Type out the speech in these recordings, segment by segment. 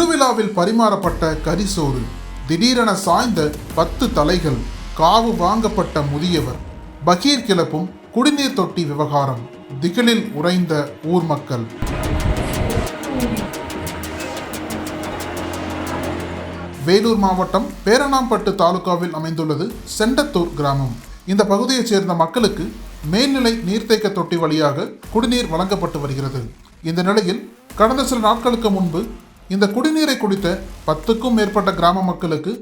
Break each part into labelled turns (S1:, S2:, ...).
S1: திருவிழாவில் பரிமாறப்பட்ட கரிசோறு திடீரென சாய்ந்த பத்து தலைகள் காவு வாங்கப்பட்ட முதியவர் பகீர் கிளப்பும் குடிநீர் தொட்டி விவகாரம் திகிலில் உறைந்த ஊர் மக்கள். வேலூர் மாவட்டம் பேரணாம்பட்டு தாலுகாவில் அமைந்துள்ளது செண்டத்தூர் கிராமம். இந்த பகுதியைச் சேர்ந்த மக்களுக்கு மேல்நிலை நீர்த்தேக்க தொட்டி வழியாக குடிநீர் வழங்கப்பட்டு வருகிறது. இந்த நிலையில் கடந்த சில நாட்களுக்கு முன்பு இந்த குடிநீரை குடித்த பத்துக்கும் மேற்பட்ட கிராம மக்களுக்கு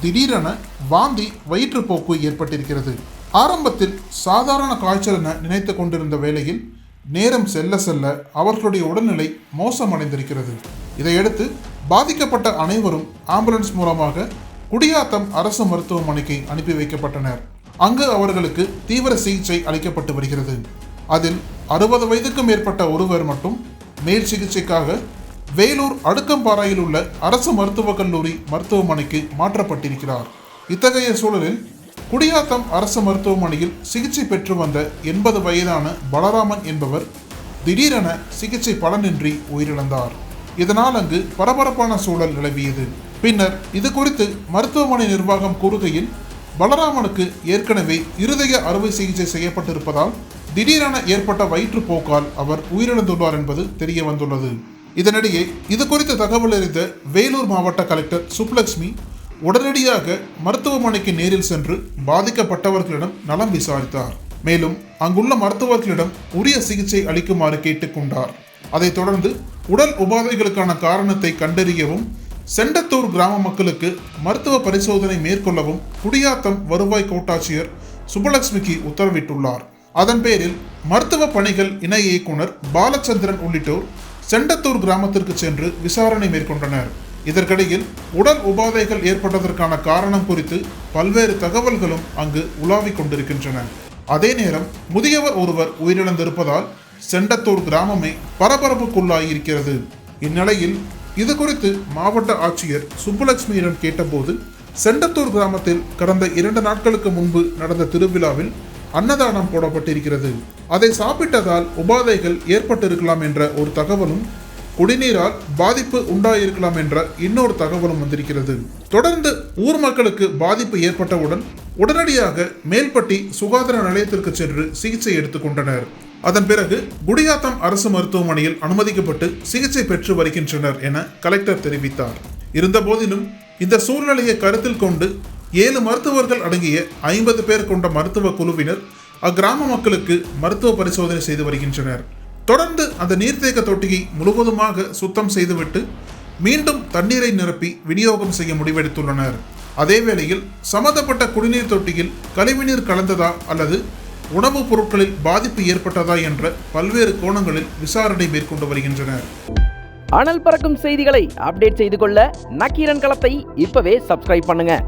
S1: திடீரென வாந்தி வயிற்றுப்போக்கு ஏற்பட்டிருக்கிறது. ஆரம்பத்தில் சாதாரண காய்ச்சல் என நினைத்து கொண்டிருந்த வேளையில் நேரம் செல்ல செல்ல அவர்களுடைய உடல்நிலை மோசமடைந்திருக்கிறது. இதையடுத்து பாதிக்கப்பட்ட அனைவரும் ஆம்புலன்ஸ் மூலமாக குடியாத்தம் அரசு மருத்துவமனைக்கு அனுப்பி வைக்கப்பட்டனர். அங்கு அவர்களுக்கு தீவிர சிகிச்சை அளிக்கப்பட்டு வருகிறது. அதில் அறுபது வயதுக்கும் மேற்பட்ட ஒருவர் மட்டும் மேல் சிகிச்சைக்காக வேலூர் அடுக்கம்பாறையில் உள்ள அரசு மருத்துவக் கல்லூரி மருத்துவமனைக்கு மாற்றப்பட்டிருக்கிறார். இத்தகைய சூழலில் குடியாத்தம் அரசு மருத்துவமனையில் சிகிச்சை பெற்று வந்த எண்பது வயதான பலராமன் என்பவர் திடீரென சிகிச்சை பலனின்றி உயிரிழந்தார். இதனால் அங்கு பரபரப்பான சூழல் நிலவியது. பின்னர் இது குறித்து மருத்துவமனை நிர்வாகம் கூறுகையில் பலராமனுக்கு ஏற்கனவே இருதய அறுவை சிகிச்சை செய்யப்பட்டிருப்பதால் திடீரென ஏற்பட்ட வயிற்றுப்போக்கால் அவர் உயிரிழந்துள்ளார் என்பது தெரிய வந்துள்ளது இதனிடையே இது குறித்த தகவல் அறிந்த வேலூர் மாவட்ட கலெக்டர் சுப்லக்ஷ்மி உடனடியாக மருத்துவமனைக்கு நேரில் சென்று பாதிக்கப்பட்டவர்களிடம் நலம் விசாரித்தார். மேலும் அங்குள்ள மருத்துவர்களிடம் உரிய சிகிச்சை அளிக்குமாறு கேட்டுக்கொண்டார். அதைத் தொடர்ந்து உடல் உபாதைகளுக்கான காரணத்தை கண்டறியவும் செண்டத்தூர் கிராம மக்களுக்கு மருத்துவ பரிசோதனை மேற்கொள்ளவும் குடியாத்தம் வருவாய் கோட்டாட்சியர் சுப்பலட்சுமிக்கு உத்தரவிட்டுள்ளார். அதன் பேரில் மருத்துவ பணிகள் இணை இயக்குனர் பாலச்சந்திரன் உள்ளிட்டோர் செண்டத்தூர் கிராமத்திற்கு சென்று விசாரணை மேற்கொண்டனர். இதற்கிடையில் உடல் உபாதைகள் ஏற்பட்டதற்கான காரணம் குறித்து பல்வேறு தகவல்களும் அங்கு உலாவிக் கொண்டிருக்கின்றன. அதே நேரம் முதியவர் ஒருவர் உயிரிழந்திருப்பதால் செண்டத்தூர் கிராமமே பரபரப்புக்குள்ளாகியிருக்கிறது இந்நிலையில் இது குறித்து மாவட்ட ஆட்சியர் சுப்புலட்சுமியிடம் கேட்டபோது செண்டத்தூர் கிராமத்தில் கடந்த இரண்டு நாட்களுக்கு முன்பு நடந்த திருவிழாவில் அன்னதானம் போடப்பட்டிருக்கிறது. அதை சாப்பிட்டதால் உபாதைகள் ஏற்பட்டிருக்கலாம் என்ற ஒரு தகவலும் குடிநீரால் பாதிப்பு உண்டாயிருக்கலாம் என்ற இன்னொரு தகவலும் வந்திருக்கிறது. தொடர்ந்து ஊர் மக்களுக்கு பாதிப்பு ஏற்பட்டவுடன் உடனடியாக மேல்பட்டி சுகாதார நிலையத்திற்கு சென்று சிகிச்சை எடுத்துக்கொண்டனர் அதன் பிறகு குடியாத்தம் அரசு மருத்துவமனையில் அனுமதிக்கப்பட்டு சிகிச்சை பெற்று வருகின்றனர் என கலெக்டர் தெரிவித்தார். இருந்தபோதிலும் இந்த சூழ்நிலையை கருத்தில் கொண்டு ஏழு மருத்துவர்கள் அடங்கிய ஐம்பது பேர் கொண்ட மருத்துவ குழுவினர் அக்கிராம மக்களுக்கு மருத்துவ பரிசோதனை செய்து வருகின்றனர். தொடர்ந்து அந்த நீர்த்தேக்க தொட்டியை முழுவதுமாக சுத்தம் செய்துவிட்டு மீண்டும் தண்ணீரை நிரப்பி விநியோகம் செய்ய முடிவெடுத்துள்ளனர். அதே வேளையில் சம்பந்தப்பட்ட குடிநீர் தொட்டியில் கழிவுநீர் கலந்ததா அல்லது உணவுப் பொருட்களில் பாதிப்பு ஏற்பட்டதா என்ற பல்வேறு கோணங்களில் விசாரணை மேற்கொண்டு வருகின்றனர்.
S2: அனல் பறக்கும் செய்திகளை அப்டேட் செய்து கொள்ள நக்கீரன் களத்தை இப்பவே சப்ஸ்கிரைப் பண்ணுங்க.